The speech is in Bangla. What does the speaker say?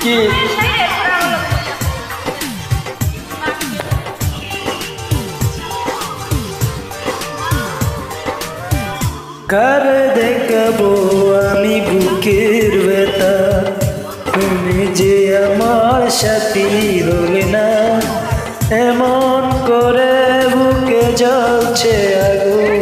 কি? কার দেখাবো আমি বুকের ব্যথা তুমি যে আমার সাথী হলে না এমন করে বুকে জ্বলছে আগুন